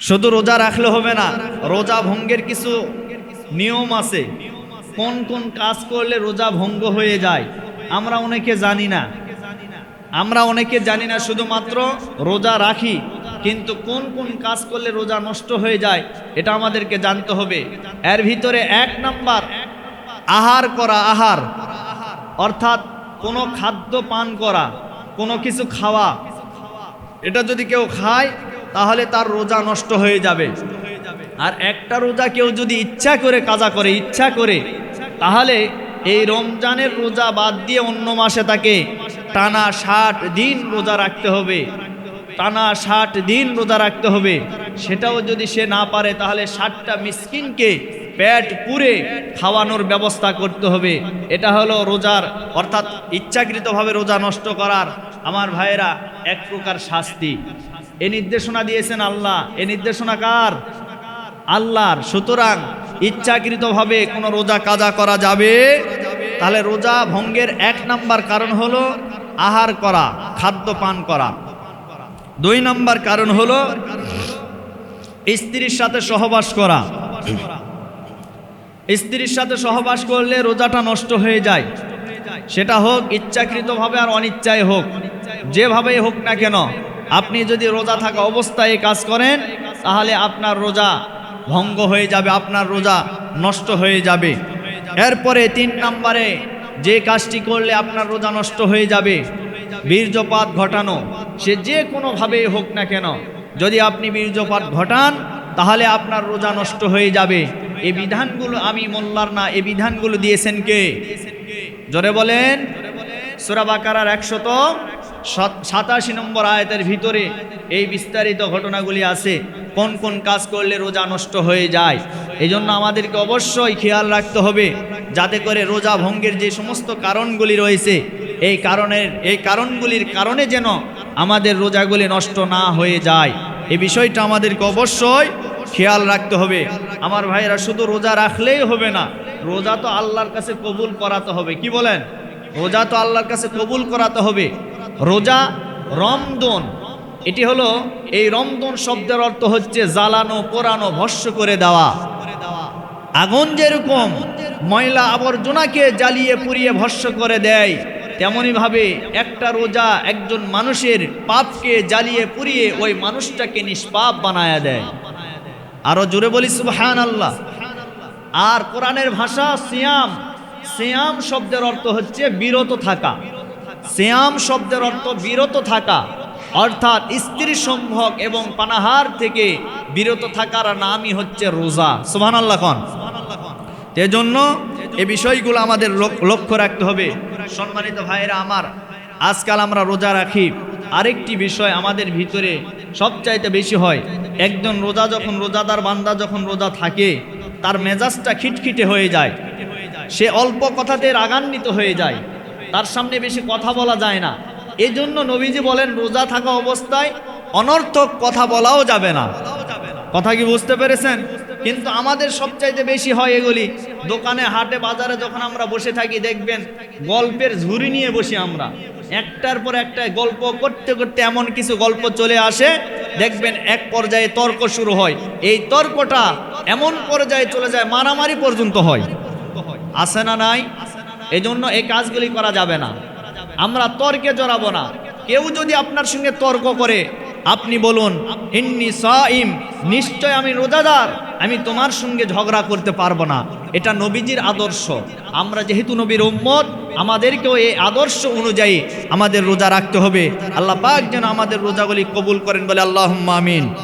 শুধু রোজা রাখলে হবে না, রোজা ভঙ্গের কিছু নিয়ম আছে। কোন কোন কাজ করলে রোজা ভঙ্গ হয়ে যায়, আমরা অনেকে জানি না। আমরা অনেকে জানি না শুধুমাত্র রোজা রাখি, কিন্তু কোন কোন কাজ করলে রোজা নষ্ট হয়ে যায়, এটা আমাদেরকে জানতে হবে। এর ভিতরে এক নাম্বার, আহার করা আহার। অর্থাৎ কোনো খাদ্য পান করা, কোনো কিছু খাওয়া। এটা যদি কেউ খায় তাহলে তার রোজা নষ্ট হয়ে যাবে। আর একটা রোজা কেউ যদি ইচ্ছা করে কাজা করে, ইচ্ছা করে, তাহলে এই রমজানের রোজা বাদ দিয়ে অন্য মাসে তাকে টানা ষাট দিন রোজা রাখতে হবে। টানা ষাট দিন রোজা রাখতে হবে। সেটাও যদি সে না পারে, তাহলে ষাটটা মিসকিনকে পেট পুরে খাওয়ানোর ব্যবস্থা করতে হবে। এটা হলো রোজার, অর্থাৎ ইচ্ছাকৃতভাবে রোজা নষ্ট করার। আমার ভাইয়েরা, এক প্রকার শাস্তি। এ নির্দেশনা দিয়েছেন আল্লাহ। এ নির্দেশনা কার? আল্লাহর। সুতরাং ইচ্ছাকৃতভাবে কোনো রোজা কাজা করা যাবে? তাহলে রোজা ভঙ্গের এক নাম্বার কারণ হলো আহার করা, খাদ্য পান করা। দুই নাম্বার কারণ হলো স্ত্রীর সাথে সহবাস করা। স্ত্রীর সাথে সহবাস করলে রোজাটা নষ্ট হয়ে যায়। সেটা হোক, ইচ্ছাকৃতভাবে আর অনিচ্ছায় হোক। যেভাবেই হোক না কেন আপনি যদি রোজা থাকা অবস্থায় কাজ করেন, তাহলে আপনার রোজা ভঙ্গ হয়ে যাবে, আপনার রোজা নষ্ট হয়ে যাবে। এরপরে তিন নম্বরে যে কাজটি করলে আপনার রোজা নষ্ট হয়ে যাবে, বীর্যপাত ঘটানো, সে যে কোনোভাবেই হোক না কেন। যদি আপনি বীর্যপাত ঘটান, তাহলে আপনার রোজা নষ্ট হয়ে যাবে। এই বিধানগুলো আমি মোল্লার না এই বিধানগুলো দিয়েছেন কে? জোরে বলেন। সুরাবাকার একশত সাতাশি নম্বর আয়তের ভিতরে এই বিস্তারিত ঘটনাগুলি আছে। কোন কোন কাজ করলে রোজা নষ্ট হয়ে যায়? এই জন্য আমাদেরকে অবশ্যই খেয়াল রাখতে হবে, যাতে করে রোজা ভঙ্গের যে সমস্ত কারণগুলি রয়েছে, এই কারণের, এই কারণগুলির কারণে যেন আমাদের রোজাগুলি নষ্ট না হয়ে যায়। এই বিষয়টা আমাদেরকে অবশ্যই খেয়াল রাখতে হবে। আমার ভাইরা শুধু রোজা রাখলেই হবে না, রোজা তো আল্লাহর কাছে কবুল করাতে হবে। কি বলেন? রোজা তো আল্লাহর কাছে কবুল করাতে হবে। রোজা, রমদন। এটি হলো, এই রমদন শব্দের অর্থ হচ্ছে জ্বালানো, পোড়ানো, ভস্য করে দেওয়া। আগুন যেরকম ময়লা আবর্জনাকে জ্বালিয়ে, পুড়িয়ে, ভস্য করে দেয় তেমনইভাবে একটা রোজা একজন মানুষের পাপকে জ্বালিয়ে, পুড়িয়ে ওই মানুষটাকে নিষ্পাপ বানায়া দেয়। আরও জোরে বলি সুবহান আল্লাহ আর কোরআনের ভাষা সিয়াম সিয়াম শব্দের অর্থ হচ্ছে বিরত থাকা। সিয়াম শব্দের অর্থ বিরত থাকা, অর্থাৎ স্ত্রী সম্ভব এবং পানাহার থেকে বিরত থাকার নামই হচ্ছে রোজা। সুবহান আল্লাহ খান জন্য এ বিষয়গুলো আমাদের লক- লক্ষ্য রাখতে হবে। সম্মানিত ভাইরা আমার, আজকাল আমরা রোজা রাখি। আরেকটি বিষয় আমাদের ভিতরে সবচাইতে বেশি হয়। একজন রোজা যখন রোজাদার, বান্দা যখন রোজা থাকে, তার মেজাজটা খিটখিটে হয়ে যায়। সে অল্প কথাতে রাগান্বিত হয়ে যায়। তার সামনে বেশি কথা বলা যায় না। এই জন্য নবীজি বলেন, রোজা থাকা অবস্থায় অনর্থক কথা বলাও যাবে না। কথা কি বুঝতে পেরেছেন? কিন্তু আমাদের সবচাইতে বেশি হয় এগুলি। দোকানে, হাটে, বাজারে যখন আমরা বসে থাকি, দেখবেন গল্পের ঝুড়ি নিয়ে বসি আমরা। একটার পর একটা গল্প করতে করতে এমন কিছু গল্প চলে আসে, দেখবেন এক পর্যায়ে তর্ক শুরু হয়। এই তর্কটা এমন পর্যায়ে চলে যায়, মারামারি পর্যন্ত হয়। আসে না নাই? এই জন্য এই কাজগুলি করা যাবে না। আমরা তর্কে জড়াবো না। কেউ যদি আপনার সঙ্গে তর্ক করে, আপনি বলুন, ইন্নি সাইম নিশ্চয় আমি রোজাদার। আমি তোমার সঙ্গে ঝগড়া করতে পারব না। এটা নবীজির আদর্শ। আমরা যেহেতু নবীর উম্মত, আমাদেরকেও এই আদর্শ অনুযায়ী আমাদের রোজা রাখতে হবে। আল্লাহ পাক যেন আমাদের রোজাগুলি কবুল করেন বলে আল্লাহ আমিন।